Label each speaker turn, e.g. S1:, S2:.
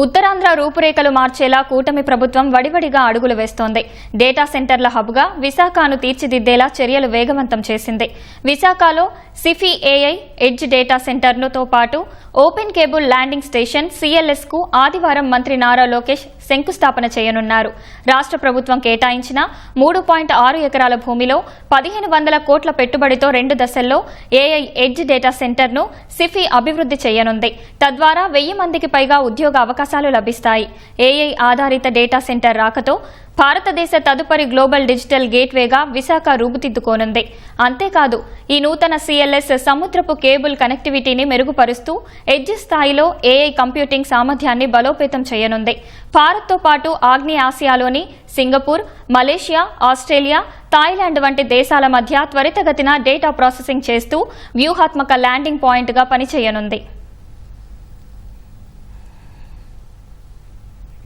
S1: ఉత్తరాంధ్ర రూపురేఖలు మార్చేలా కూటమి ప్రభుత్వం వడివడిగా అడుగులు వేస్తోంది. డేటా సెంటర్ల హబ్గా విశాఖను తీర్చిదిద్దేలా చర్యలు వేగవంతం చేసింది. విశాఖలో సిఫీ ఏఐ ఎడ్జ్ డేటా సెంటర్నుతో పాటు ఓపెన్ కేబుల్ ల్యాండింగ్ స్టేషన్ సిఎల్ఎస్కు ఆదివారం మంత్రి నారా లోకేష్ శంకుస్థాపన చేయనున్నారు. రాష్ట్ర ప్రభుత్వం కేటాయించిన మూడు పాయింట్ ఆరు ఎకరాల భూమిలో పదిహేను వందల కోట్ల పెట్టుబడితో రెండు దశల్లో ఏఐ ఎడ్జ్ డేటా సెంటర్ను సిఫీ అభివృద్ధి చేయనుంది. తద్వారా వెయ్యి మందికి పైగా ఉద్యోగ అవకాశాలు లభిస్తాయి. ఏఐ ఆధారిత డేటా సెంటర్ రాకతో భారతదేశ తదుపరి గ్లోబల్ డిజిటల్ గేట్వేగా విశాఖ రూపుదిద్దుకోనుంది. అంతేకాదు ఈ నూతన సిఎల్ఎస్ సముద్రపు కేబుల్ కనెక్టివిటీని మెరుగుపరుస్తూ ఎడ్జ్ స్థాయిలో ఏఐ కంప్యూటింగ్ సామర్థ్యాన్ని బలోపేతం చేయనుంది. భారత్తో పాటు ఆగ్నేయ ఆసియాలోని సింగపూర్ మలేషియా ఆస్ట్రేలియా థాయిలాండ్ వంటి దేశాల మధ్య త్వరితగతిన డేటా ప్రాసెసింగ్ చేస్తూ వ్యూహాత్మక ల్యాండింగ్ పాయింట్గా పనిచేయనుంది.